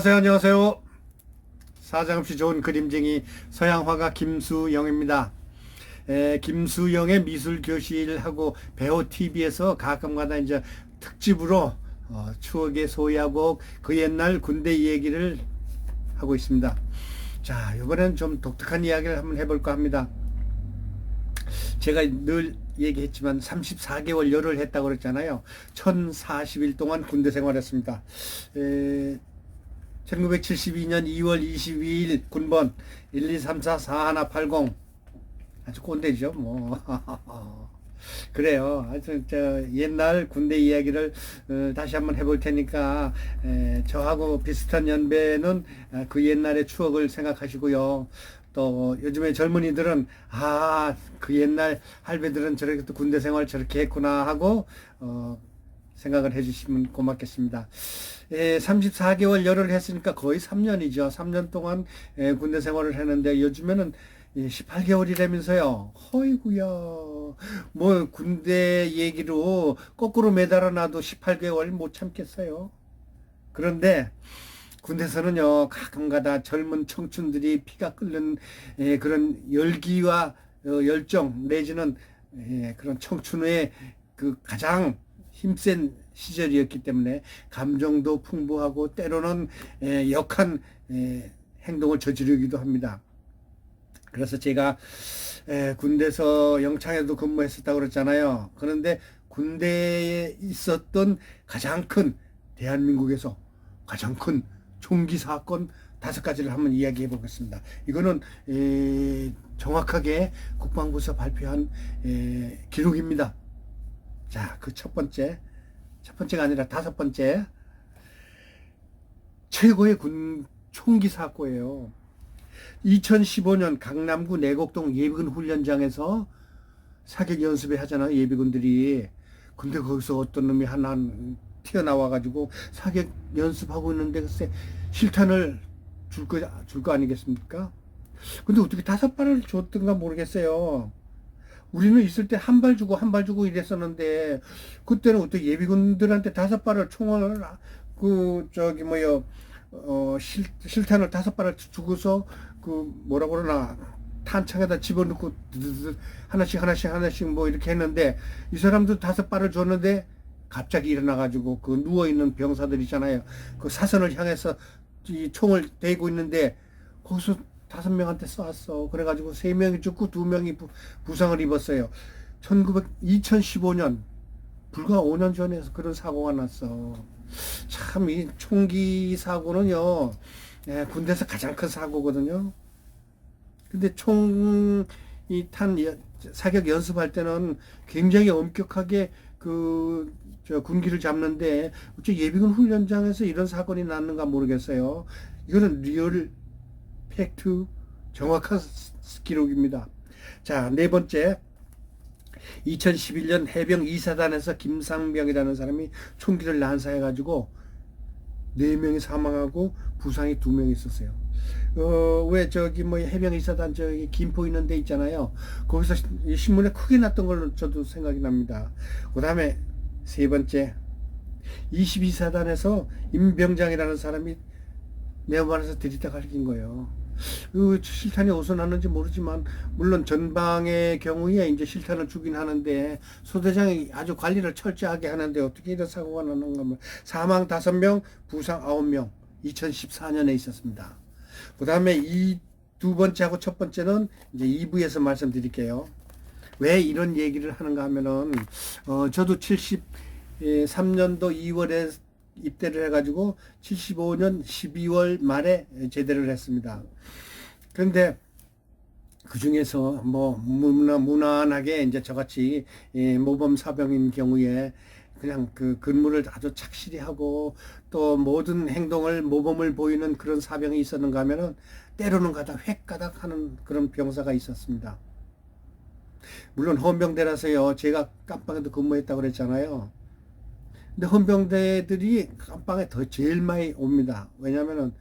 안녕하세요, 안녕하세요. 사장없이 좋은 그림쟁이 서양화가 김수영입니다. 에, 김수영의 미술교실하고 배우 TV에서 가끔가다 이제 특집으로 어, 추억의 소야곡 그 옛날 군대 얘기를 하고 있습니다. 자, 이번엔 좀 독특한 이야기를 한번 해볼까 합니다. 제가 늘 얘기했지만 34개월 열을 했다고 그랬잖아요. 1040일 동안 군대 생활했습니다. 에, 1972년 2월 22일 군번 123448180 아주 꼰대죠 뭐. 그래요. 하여튼 저 옛날 군대 이야기를 어, 다시 한번 해볼 테니까 에, 저하고 비슷한 연배는 아, 그 옛날의 추억을 생각하시고요. 또 요즘에 젊은이들은 아 그 옛날 할배들은 저렇게 또 군대 생활 저렇게 했구나 하고 어, 생각을 해주시면 고맙겠습니다. 예, 34개월 열을 했으니까 거의 3년이죠. 3년 동안 예, 군대 생활을 했는데 요즘에는 예, 18개월이라면서요. 허이구야. 뭐 군대 얘기로 거꾸로 매달아 놔도 18개월 못 참겠어요. 그런데 군대에서는요 가끔가다 젊은 청춘들이 피가 끓는 예, 그런 열기와 어, 열정 내지는 예, 그런 청춘의 그 가장 힘센 시절이었기 때문에 감정도 풍부하고 때로는 에, 역한 에, 행동을 저지르기도 합니다. 그래서 제가 에, 군대에서 영창에도 근무했었다고 그랬잖아요. 그런데 군대에 있었던 가장 큰 대한민국에서 가장 큰 총기 사건 다섯 가지를 한번 이야기해 보겠습니다. 이거는 에, 정확하게 국방부에서 발표한 에, 기록입니다. 자, 그 첫 번째, 첫 번째가 아니라 다섯 번째, 최고의 군 총기 사고예요. 2015년 강남구 내곡동 예비군 훈련장에서 사격 연습을 하잖아요, 예비군들이. 근데 거기서 어떤 놈이 하나 튀어나와가지고 사격 연습하고 있는데 글쎄 실탄을 줄 거, 줄 거 아니겠습니까? 근데 어떻게 다섯 발을 줬던가 모르겠어요. 우리는 있을 때 한 발 주고 한 발 주고 이랬었는데 그때는 어떻게 예비군들한테 다섯 발을 총을 그 저기 뭐요 어 실, 실탄을 다섯 발을 주고서 그 뭐라 그러나 탄창에다 집어넣고 하나씩 하나씩 하나씩 뭐 이렇게 했는데 이 사람도 다섯 발을 줬는데 갑자기 일어나가지고 그 누워 있는 병사들 있잖아요. 그 사선을 향해서 이 총을 대고 있는데 거기서 다섯 명한테 쐈어. 그래가지고 세 명이 죽고 두 명이 부, 부상을 입었어요. 1900, 2015년 불과 5년 전에 그런 사고가 났어. 참 이 총기 사고는요, 예, 군대에서 가장 큰 사고거든요. 근데 총 이 탄 사격 연습할 때는 굉장히 엄격하게 그저 군기를 잡는데 어째 예비군 훈련장에서 이런 사건이 났는가 모르겠어요. 이거는 리얼 팩트 정확한 기록입니다. 자, 네 번째. 2011년 해병 2사단에서 김상병이라는 사람이 총기를 난사해가지고 4명이 사망하고 부상이 2명 있었어요. 어, 왜 저기 뭐 해병 2사단 저기 김포 있는 데 있잖아요. 거기서 신문에 크게 났던 걸로 저도 생각이 납니다. 그 다음에 세 번째. 22사단에서 임병장이라는 사람이 내관에서 들이다 갈긴 거예요. 그 실탄이 어디서 났는지 모르지만 물론 전방의 경우에 이제 실탄을 주긴 하는데 소대장이 아주 관리를 철저하게 하는데 어떻게 이런 사고가 나는가 하면 사망 5명, 부상 9명 2014년에 있었습니다. 그 다음에 이 두 번째하고 첫 번째는 이제 2부에서 말씀드릴게요. 왜 이런 얘기를 하는가 하면은 어 저도 73년도 2월에 입대를 해가지고 75년 12월 말에 제대를 했습니다. 그런데 그 중에서 뭐 무나 무난하게 이제 저같이 예, 모범 사병인 경우에 그냥 그 근무를 아주 착실히 하고 또 모든 행동을 모범을 보이는 그런 사병이 있었는가 하면은 때로는 가다 획가닥 하는 그런 병사가 있었습니다. 물론 헌병대라서요. 제가 깜빵에도 근무했다고 그랬잖아요. 근데 헌병대들이 깜빵에 더 제일 많이 옵니다. 왜냐면은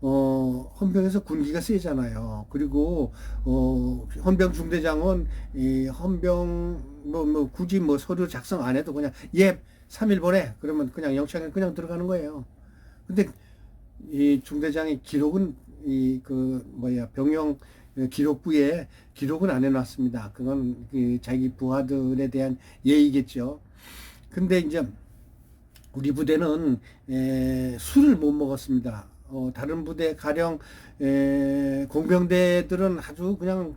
어, 헌병에서 군기가 세잖아요. 그리고, 어, 헌병 중대장은, 이, 헌병, 뭐, 뭐, 굳이 뭐 서류 작성 안 해도 그냥, 예, 3일 보내. 그러면 그냥 영창에 그냥 들어가는 거예요. 근데, 이 중대장의 기록은 이 그 뭐야 병영 기록부에 기록은 안 해놨습니다. 그건 그 자기 부하들에 대한 예의겠죠. 근데 이제 우리 부대는 에, 술을 못 먹었습니다. 어, 다른 부대 가령 에, 공병대들은 아주 그냥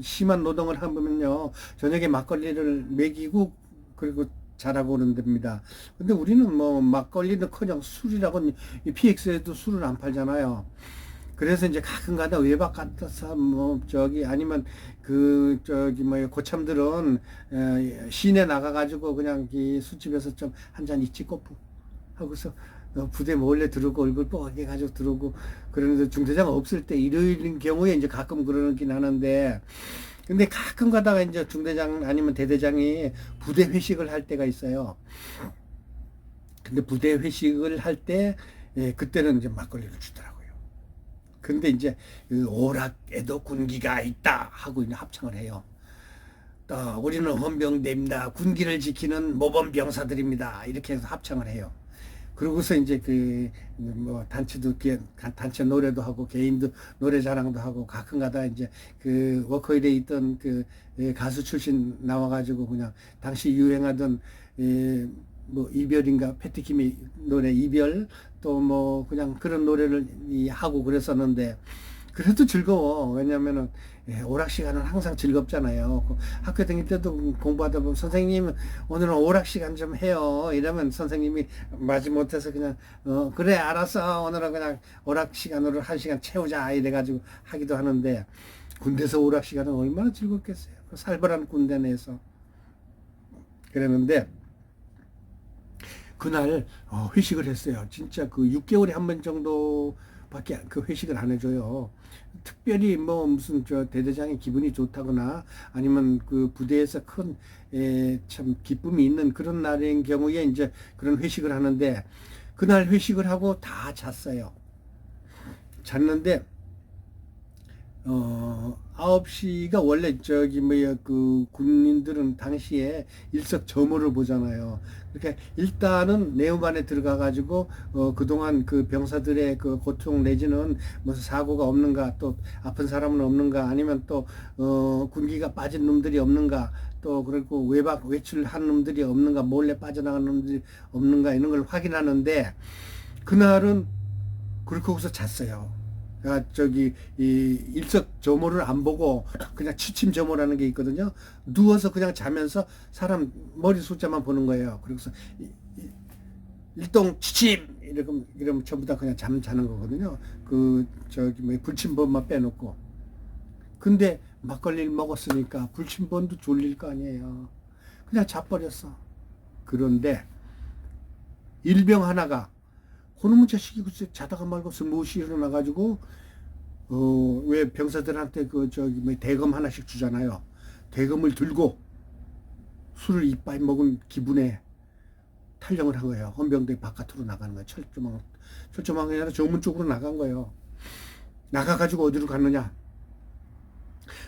심한 노동을 하면요 저녁에 막걸리를 먹이고 그리고 자라고 그런 데입니다. 근데 우리는 뭐 막걸리는커녕 술이라고 이 PX에도 술을 안 팔잖아요. 그래서 이제 가끔가다 외박 같아서 뭐 저기 아니면 그 저기 뭐야 고참들은 에, 시내 나가가지고 그냥 이 술집에서 좀 한 잔 있지고 하고서 어, 부대 몰래 들어오고 얼굴 뽀개 가지고 들어오고 그러는데 중대장 없을 때 일요일인 경우에 이제 가끔 그러긴 하는데 근데 가끔 가다가 이제 중대장 아니면 대대장이 부대 회식을 할 때가 있어요. 근데 부대 회식을 할때 예, 그때는 이제 막걸리를 주더라고요. 근데 이제 그 오락에도 군기가 있다 하고 이제 합창을 해요. 또 우리는 헌병대입니다. 군기를 지키는 모범 병사들입니다. 이렇게 해서 합창을 해요. 그러고서 이제 그 뭐 단체도 개- 단체 노래도 하고 개인도 노래 자랑도 하고 가끔가다 이제 그 워커힐에 있던 그 예, 가수 출신 나와가지고 그냥 당시 유행하던 예, 뭐 이별인가 패티킴이 노래 이별 또 뭐 그냥 그런 노래를 이 하고 그랬었는데 그래도 즐거워 왜냐면은 예, 오락 시간은 항상 즐겁잖아요. 그 학교 다닐 때도 공부하다 보면 선생님 오늘은 오락 시간 좀 해요. 이러면 선생님이 마지 못해서 그냥 어 그래 알았어 오늘은 그냥 오락 시간으로 한 시간 채우자 이래가지고 하기도 하는데 군대에서 오락 시간은 얼마나 즐겁겠어요. 그 살벌한 군대 내에서 그랬는데 그날 어, 회식을 했어요. 진짜 그 6개월에 한 번 정도밖에 그 회식을 안 해줘요. 특별히 뭐 무슨 저 대대장의 기분이 좋다거나 아니면 그 부대에서 큰 참 기쁨이 있는 그런 날인 경우에 이제 그런 회식을 하는데 그날 회식을 하고 다 잤어요. 잤는데 어, 9시가 원래 저기 뭐야 그 군인들은 당시에 일석저모를 보잖아요. 그렇게 일단은 내후반에 들어가 가지고 어 그동안 그 병사들의 그 고통 내지는 무슨 사고가 없는가 또 아픈 사람은 없는가 아니면 또어 군기가 빠진 놈들이 없는가 또 그리고 외박 외출한 놈들이 없는가 몰래 빠져나간 놈들이 없는가 이런 걸 확인하는데 그날은 그렇게 거기서 잤어요. 아, 저기 이 일석저모를 안 보고 그냥 취침 저모라는 게 있거든요. 누워서 그냥 자면서 사람 머리 숫자만 보는 거예요. 그래서 일동 취침 이러면 이러면 전부 다 그냥 잠 자는 거거든요. 그 저기 뭐 불침번만 빼놓고. 근데 막걸리를 먹었으니까 불침번도 졸릴 거 아니에요. 그냥 자버렸어. 그런데 일병 하나가 그놈의 자식이 글쎄 자다가 말고서 무엇이 일어나가지고 어 왜 병사들한테 그 저기 뭐 대검 하나씩 주잖아요. 대검을 들고 술을 이빠이 먹은 기분에 탈령을 한 거예요. 헌병대 바깥으로 나가는 거예요. 철조망 철조망이 아니라 정문 쪽으로 나간 거예요. 나가가지고 어디로 갔느냐?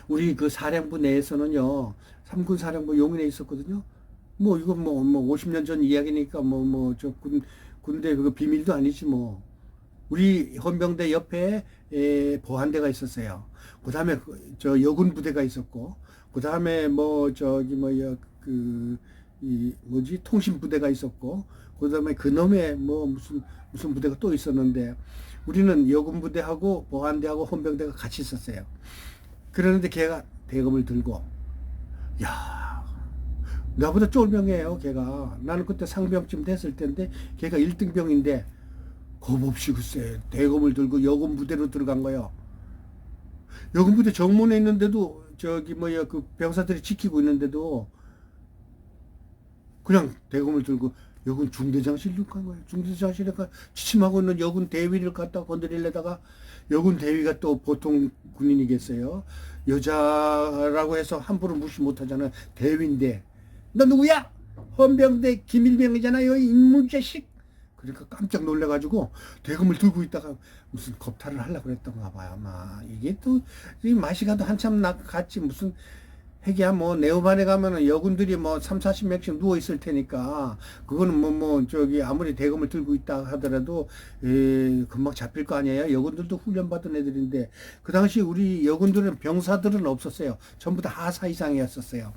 우리 그 사령부 내에서는요, 삼군 사령부 용인에 있었거든요. 뭐 이거 뭐뭐 50년 전 이야기니까 뭐 뭐 저군 군대 그거 비밀도 아니지 뭐. 우리 헌병대 옆에 에, 보안대가 있었어요. 그 다음에 그, 저 여군 부대가 있었고, 그 다음에 뭐 저기 뭐야 그 이 뭐지 통신 부대가 있었고, 그 다음에 그놈의 뭐 무슨 무슨 부대가 또 있었는데, 우리는 여군 부대하고 보안대하고 헌병대가 같이 있었어요. 그러는데 걔가 대검을 들고, 야, 나보다 쫄병이에요, 걔가. 나는 그때 상병쯤 됐을 텐데, 걔가 1등병인데, 겁 없이 글쎄, 대검을 들고 여군 부대로 들어간 거예요. 여군 부대 정문에 있는데도, 저기, 뭐야, 그 병사들이 지키고 있는데도, 그냥 대검을 들고 여군 중대장실로 간 거예요. 중대장실에 가 취침하고 있는 여군 대위를 갖다 건드리려다가 여군 대위가 또 보통 군인이겠어요. 여자라고 해서 함부로 무시 못하잖아요. 대위인데 너 누구야? 헌병대 김일병이잖아요. 인물 자식. 그러니까 깜짝 놀래가지고 대검을 들고 있다가 무슨 겁탈을 하려고 그랬던가 봐요. 아마 이게 또 이 마시가도 한참 나 같이 무슨 핵이야 뭐 네오반에 가면은 여군들이 뭐 3, 40명씩 누워 있을 테니까 그거는 뭐뭐 저기 아무리 대검을 들고 있다 하더라도 에, 금방 잡힐 거 아니에요. 여군들도 훈련 받은 애들인데 그 당시 우리 여군들은 병사들은 없었어요. 전부 다 하사 이상이었었어요.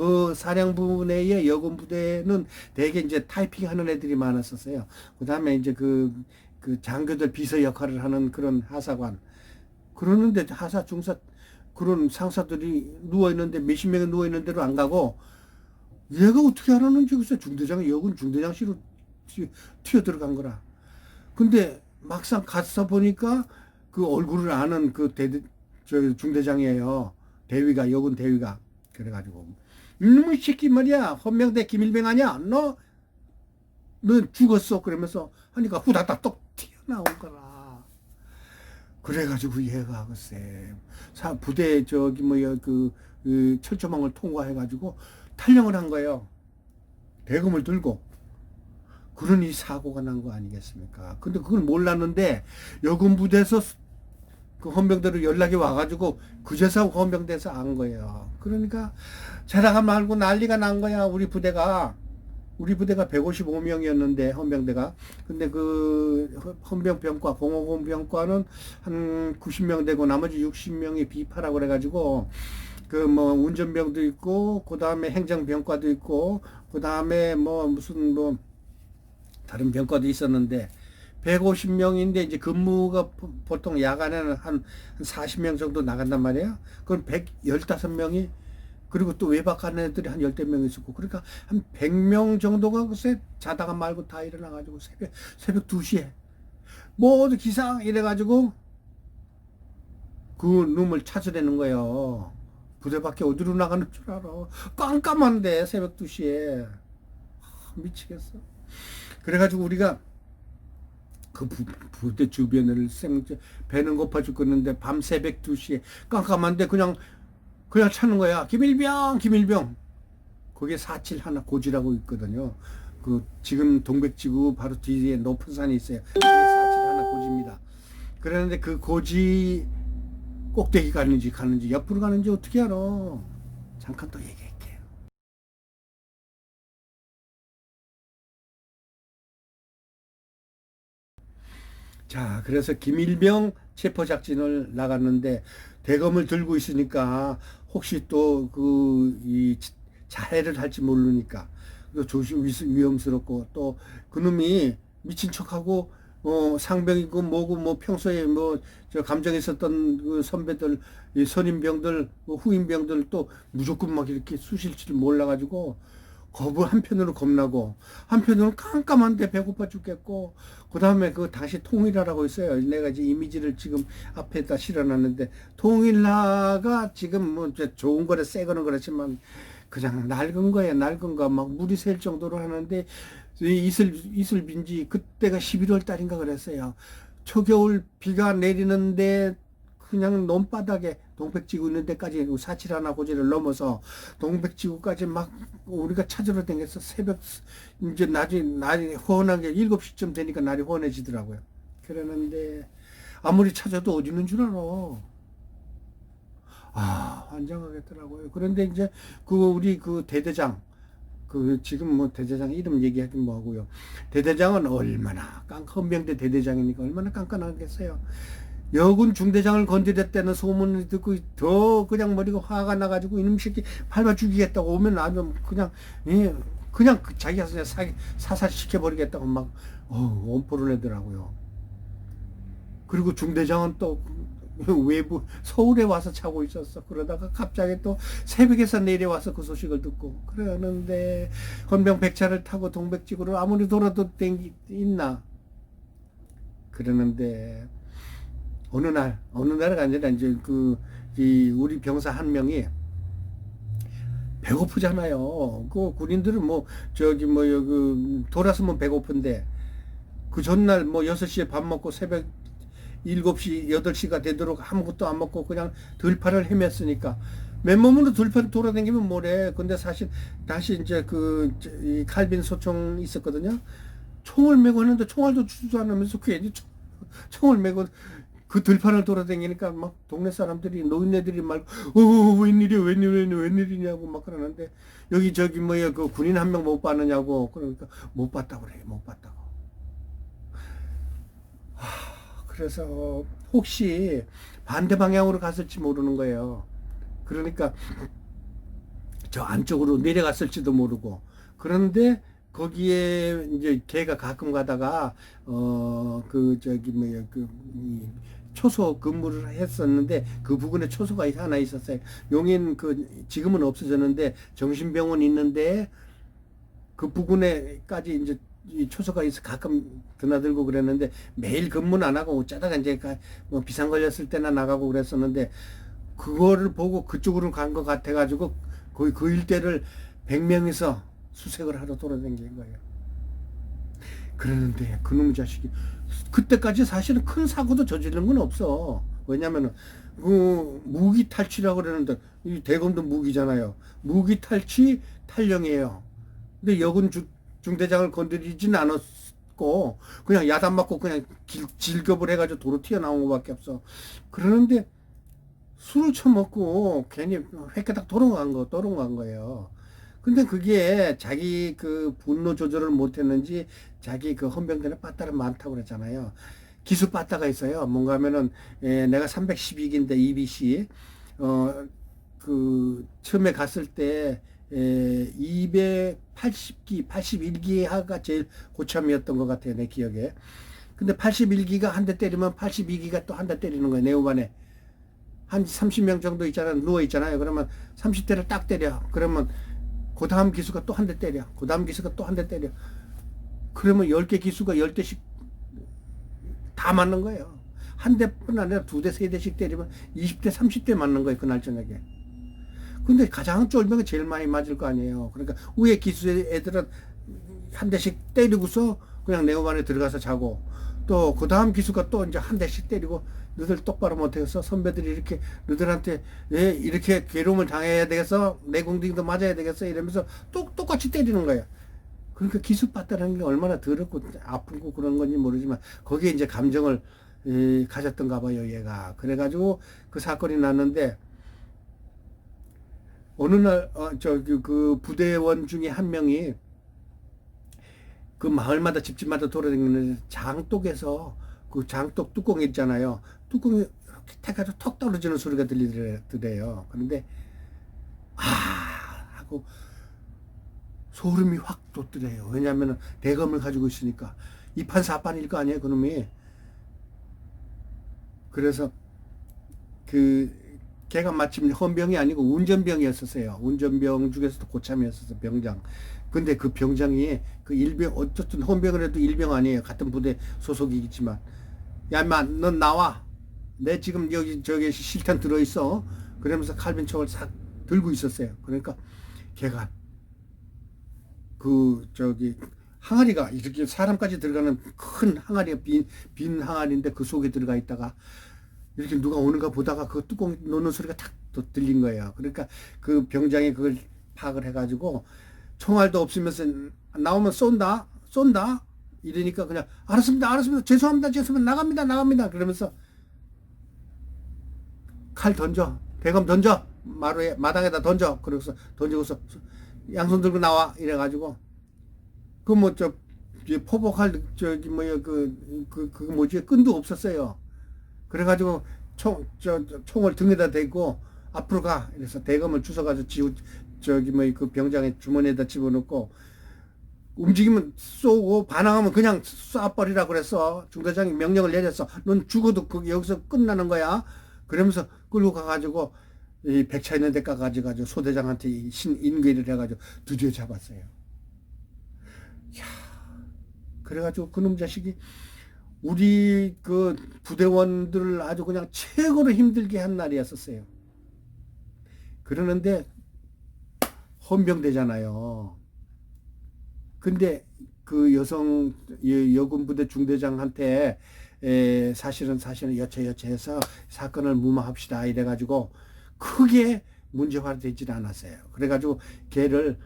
그 사령부 내의 여군 부대는 대개 이제 타이핑 하는 애들이 많았었어요. 그 다음에 이제 그, 그 장교들 비서 역할을 하는 그런 하사관. 그러는데 하사 중사 그런 상사들이 누워 있는데 몇십 명이 누워 있는 데로 안 가고 얘가 어떻게 알았는지 글쎄 중대장 여군 중대장실로 튀- 튀어 들어간 거라. 근데 막상 가서 보니까 그 얼굴을 아는 그 대, 저 중대장이에요. 대위가 여군 대위가 그래가지고 이놈의 새끼 말이야 헌명대 김일병 아니야 너 너 죽었어 그러면서 하니까 후다닥 똑 튀어나온 거라. 그래가지고 얘가 글쎄 사 부대 저기 뭐야 그, 그 철조망을 통과해가지고 탈령을 한 거예요. 대검을 들고 그러니 사고가 난 거 아니겠습니까? 근데 그걸 몰랐는데 여군 부대에서 그 헌병대로 연락이 와가지고 그제서 헌병대에서 안 거예요. 그러니까 자다가 말고 난리가 난 거야 우리 부대가. 우리 부대가 155명이었는데 헌병대가 근데 그 헌병병과 공업공병과는 한 90명 되고 나머지 60명이 비파라고 그래가지고 그 뭐 운전병도 있고 그 다음에 행정병과도 있고 그 다음에 뭐 무슨 뭐 다른 병과도 있었는데 150명인데 이제 근무가 보- 보통 야간에는 한, 한 40명 정도 나간단 말이에요. 그럼 115명이 그리고 또 외박 가는 애들이 한 열댓 명 있었고 그러니까 한 100명 정도가 글쎄 자다가 말고 다 일어나가지고 새벽 새벽 2시에 모두 기상 이래가지고 그 놈을 찾으려는 거예요. 부대 밖에 어디로 나가는 줄 알아. 깜깜한데 새벽 2시에 미치겠어. 그래가지고 우리가 그 부, 부대 주변을 생 배는 고파 죽겠는데 밤 새벽 2시에 깜깜한데 그냥 그냥 찾는 거야. 김일병, 김일병. 거기에 47 하나 고지라고 있거든요. 그 지금 동백지구 바로 뒤에 높은 산이 있어요. 그게 47 하나 고지입니다. 그러는데 그 고지 꼭대기 가는지 가는지 옆으로 가는지 어떻게 알아? 잠깐 또 얘기 자, 그래서 김일병 체포작전을 나갔는데 대검을 들고 있으니까 혹시 또 그 이 자해를 할지 모르니까 또 조심 위- 위험스럽고 또 그놈이 미친 척하고 어 상병이고 뭐고 뭐 평소에 뭐 저 감정 있었던 그 선배들 이 선임병들 뭐 후임병들 또 무조건 막 이렇게 쑤실 줄 몰라 가지고 겁을 한편으로 겁나고 한편으로는 깜깜한데 배고파 죽겠고 그 다음에 그 다시 통일하라고 있어요. 내가 이제 이미지를 지금 앞에다 실어놨는데 통일라가 지금 뭐 좋은 거래 새 거는 그렇지만 그냥 낡은 거야 낡은 거 막 물이 셀 정도로 하는데 이 이슬 이슬 빈지 그때가 11월 달인가 그랬어요. 초겨울 비가 내리는데 그냥 논바닥에 동백지구 있는 데까지 사칠 하나 고지를 넘어서 동백지구까지 막 우리가 찾으러 다녔어 새벽 이제 낮이 날이 훤하게 7시쯤 되니까 날이 훤해지더라고요. 그러는데 아무리 찾아도 어디 있는 줄 알아. 아 환장하겠더라고요. 그런데 이제 그 우리 그 대대장 그 지금 뭐 대대장 이름 얘기하긴 뭐하고요. 대대장은 얼마나 깡 헌병대 대대장이니까 얼마나 깐깐하겠어요. 여군 중대장을 건드렸다는 소문을 듣고 더 그냥 머리가 화가 나가지고 이놈 새끼 밟아 죽이겠다고 오면 아주 그냥 예 그냥 그 자기가 그냥 사, 사살 시켜버리겠다고 막 어, 엄포를 내더라고요. 그리고 중대장은 또 외부 서울에 와서 자고 있었어. 그러다가 갑자기 또 새벽에서 내려와서 그 소식을 듣고 그러는데 헌병 백차를 타고 동백지구를 아무리 돌아도 땡기 있나 그러는데 어느 날 어느 날가 아니라 이제 그 이 우리 병사 한 명이 배고프잖아요. 그 군인들은 뭐 저기 뭐그 돌아서면 배고픈데 그 전날 뭐 6시에 밥 먹고 새벽 7시, 8시가 되도록 아무것도 안 먹고 그냥 들판을 헤맸으니까 맨몸으로 들판 돌아다니면 뭐래. 근데 사실 다시 이제 그 이 칼빈 소총 있었거든요. 총을 메고 하는데 총알도 주지도 않으면서 괜히 총, 총을 메고 그 들판을 돌아다니니까 막 동네 사람들이 노인네들이 막 어, 웬일이야 웬일 웬일 웬일이냐고 막 그러는데 여기 저기 뭐야 그 군인 한 명 못 봤느냐고 그러니까 못 봤다고 그래 못 봤다고. 하, 그래서 혹시 반대 방향으로 갔을지 모르는 거예요. 그러니까 저 안쪽으로 내려갔을지도 모르고. 그런데 거기에 이제 걔가 가끔 가다가 어 그 저기 뭐야 그 이, 초소 근무를 했었는데 그 부근에 초소가 하나 있었어요. 용인 그 지금은 없어졌는데 정신병원 있는데 그 부근에까지 이제 이 초소가 있어 가끔 드나들고 그랬는데 매일 근무는 안 하고 어쩌다가 이제 가- 뭐 비상 걸렸을 때나 나가고 그랬었는데 그거를 보고 그쪽으로 간 것 같아 가지고 거의 그 일대를 100명이서 수색을 하러 돌아다닌 거예요. 그러는데 그놈 자식이 그때까지 사실은 큰 사고도 저지른 건 없어. 왜냐면은 그 무기 탈취라고 그러는데 이 대검도 무기잖아요. 무기 탈취 탈령이에요. 근데 여군 주, 중대장을 건드리진 않았고 그냥 야단 맞고 그냥 길, 질겁을 해가지고 도로 튀어나온 것밖에 없어. 그러는데 술을 처먹고 괜히 회깨딱 도롱간 거, 도롱간 거예요. 근데 그게 자기 그 분노 조절을 못했는지 자기 그 헌병들의 빠따를 많다고 그랬잖아요. 기수 빠따가 있어요. 뭔가 하면은 에, 내가 312기인데 EBC 어 그 처음에 갔을 때 에, 280기, 81기 하가 제일 고참이었던 것 같아요. 내 기억에. 근데 81기가 한 대 때리면 82기가 또 한 대 때리는 거예요. 내 후반에. 한 30명 정도 있잖아요. 누워 있잖아요. 그러면 30대를 딱 때려. 그러면 그 다음 기수가 또 한 대 때려. 그 다음 기수가 또 한 대 때려. 그러면 10개 기수가 10대씩 다 맞는 거예요. 한 대뿐 아니라 두 대, 세 대씩 때리면 20대, 30대 맞는 거예요. 그날 저녁에. 근데 가장 쫄병이 제일 많이 맞을 거 아니에요. 그러니까 위에 기수 애들은 한 대씩 때리고서 그냥 내후반에 들어가서 자고 또 그 다음 기수가 또 이제 한 대씩 때리고 너들 똑바로 못해서 선배들이 이렇게 너들한테 예, 이렇게 괴로움을 당해야 되겠어? 내 공등도 맞아야 되겠어? 이러면서 똑, 똑같이 때리는 거예요. 그러니까 기습받다는 게 얼마나 더럽고 아프고 그런 건지 모르지만 거기에 이제 감정을 에, 가졌던가 봐요 얘가. 그래가지고 그 사건이 났는데 어느 날저그 그 부대원 중에 한 명이 그 마을마다 집집마다 돌아다니는 장독에서 그 장독 뚜껑 있잖아요 뚜껑이 이렇게 태가지고 턱 떨어지는 소리가 들리더래요 그런데 아 하고 소름이 확 돋더래요. 왜냐하면 대검을 가지고 있으니까 이판 사판일 거 아니에요, 그놈이. 그래서 그 걔가 마침 헌병이 아니고 운전병이었었어요. 운전병 중에서도 고참이었었어 병장. 근데 그 병장이 그 일병 어쨌든 헌병을 해도 일병 아니에요. 같은 부대 소속이겠지만 야 인마 넌 나와. 내 지금 여기 저기 실탄 들어 있어. 그러면서 칼빈 총을 싹 들고 있었어요. 그러니까 걔가 그 저기 항아리가 이렇게 사람까지 들어가는 큰 항아리가 빈, 빈 항아리인데 그 속에 들어가 있다가 이렇게 누가 오는가 보다가 그 뚜껑 놓는 소리가 탁또 들린 거예요. 그러니까 그 병장이 그걸 파악을 해가지고 총알도 없으면서 나오면 쏜다, 쏜다 이러니까 그냥 알았습니다, 알았습니다, 죄송합니다, 죄송합니다, 나갑니다, 나갑니다 그러면서 칼 던져, 대검 던져, 마루에 마당에다 던져. 그래서 던지고서 양손 들고 나와 이래가지고 그 뭐 저 포복할 저기 뭐야 그 그 그, 그 뭐지 끈도 없었어요. 그래가지고 총저 총을 등에다 대고 앞으로 가 이래서 대검을 주워가지고 지우 저기 뭐 그 병장의 주머니에다 집어넣고 움직이면 쏘고 반항하면 그냥 쏴버리라 그랬어. 중대장이 명령을 내렸어. 넌 죽어도 그 여기서 끝나는 거야. 그러면서 끌고 가가지고 이 백차 있는 데 가가지고 소대장한테 신 인계를 해가지고 드디어 잡았어요. 야, 그래가지고 그놈 자식이 우리 그 부대원들을 아주 그냥 최고로 힘들게 한 날이었었어요. 그러는데 헌병대잖아요. 근데 그 여성 여군 부대 중대장한테 에, 사실은 사실은 여차여차해서 사건을 무마합시다 이래가지고 크게 문제화 되질 않았어요. 그래가지고 걔를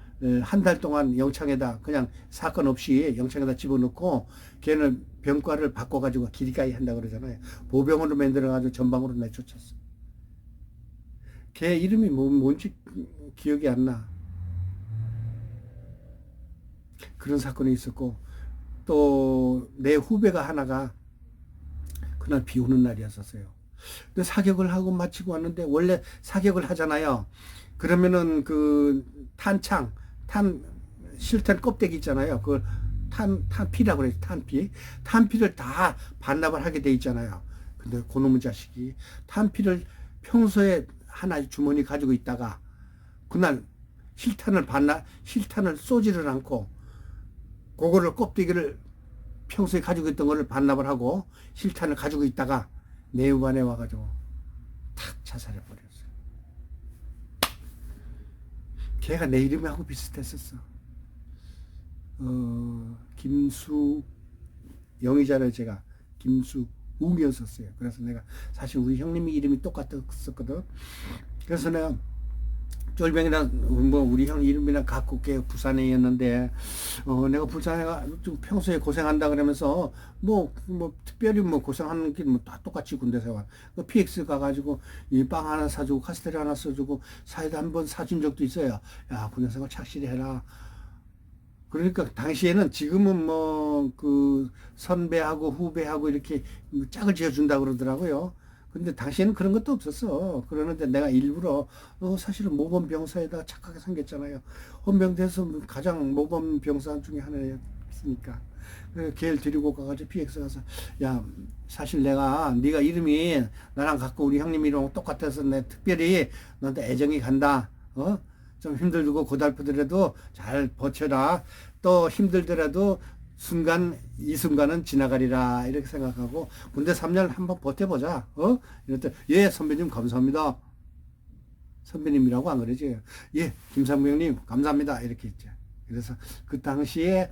한 달 동안 영창에다 그냥 사건 없이 영창에다 집어넣고 걔는 병과를 바꿔가지고 길가에 한다 그러잖아요. 보병으로 만들어가지고 전방으로 내쫓았어. 걔 이름이 뭐, 뭔지 기억이 안 나. 그런 사건이 있었고 또 내 후배가 하나가 그날 비 오는 날이었었어요. 근데 사격을 하고 마치고 왔는데 원래 사격을 하잖아요. 그러면은 그 탄창, 탄 실탄 껍데기 있잖아요. 그걸 탄 탄피라고 그래 탄피. 탄피를 다 반납을 하게 돼 있잖아요. 근데 그놈의 자식이 탄피를 평소에 하나 주머니 가지고 있다가 그날 실탄을 반납 실탄을 쏘지를 않고 그거를 껍데기를 평소에 가지고 있던 거를 반납을 하고 실탄을 가지고 있다가 내후반에 와가지고 탁 자살해 버렸어요. 걔가 내 이름하고 비슷했었어. 어, 김수 영희자를 제가 김수 웅이었었어요. 그래서 내가 사실 우리 형님이 이름이 똑같았었거든. 그래서 내가 쫄병이나 뭐 우리 형 이름이나 갖고 게. 부산에 있는데 어 내가 부산에 좀 평소에 고생한다 그러면서 뭐뭐 특별히 뭐 고생하는 게뭐다 똑같이 군대 생활. 그 PX 가가지고 이 빵 하나 사주고 카스테라 하나 써주고 사이다 한 번 사준 적도 있어요. 야 군대 생활 착실히 해라. 그러니까 당시에는 지금은 뭐 그 선배하고 후배하고 이렇게 짝을 지어준다 그러더라고요. 근데 당시에는 그런 것도 없었어. 그러는데 내가 일부러 어, 사실은 모범 병사에다 착하게 생겼잖아요. 헌병대에서 가장 모범 병사 중에 하나였으니까. 걔를 데리고 가가지고 PX 가서 야 사실 내가 네가 이름이 나랑 갖고 우리 형님 이름하고 똑같아서 내 특별히 너한테 애정이 간다. 어? 좀 힘들고 고달프더라도 잘 버텨라. 또 힘들더라도 순간 이 순간은 지나가리라 이렇게 생각하고 군대 3년 한번 버텨보자. 어? 이럴 때예 선배님 감사합니다. 선배님이라고 안 그러지. 예 김상무 형님 감사합니다 이렇게 했죠. 그래서 그 당시에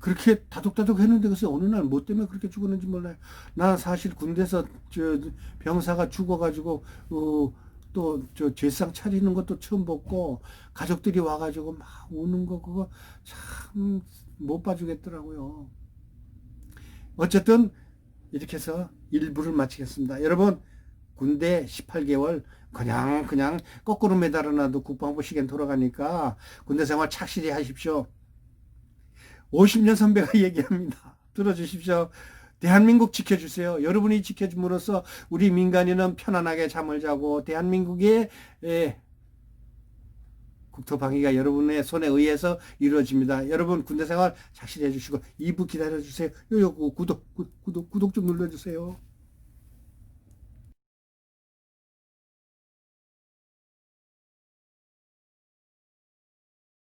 그렇게 다독다독 했는데 글쎄 어느 날 뭐 때문에 그렇게 죽었는지 몰라요. 나 사실 군대에서 저 병사가 죽어가지고 어, 또저 제상 차리는 것도 처음 봤고 가족들이 와가지고 막 우는 거 그거 참 못 봐주겠더라고요. 어쨌든 이렇게 해서 일부를 마치겠습니다. 여러분 군대 18개월 그냥 그냥 거꾸로 매달아놔도 국방부 시간 돌아가니까 군대 생활 착실히 하십시오. 50년 선배가 얘기합니다. 들어주십시오. 대한민국 지켜주세요. 여러분이 지켜줌으로써 우리 민간인은 편안하게 잠을 자고 대한민국의 예, 국토 방위가 여러분의 손에 의해서 이루어집니다. 여러분 군대 생활 착실히 해주시고 2부 기다려 주세요. 요, 요, 구독, 구, 구독, 구독 좀 눌러 주세요.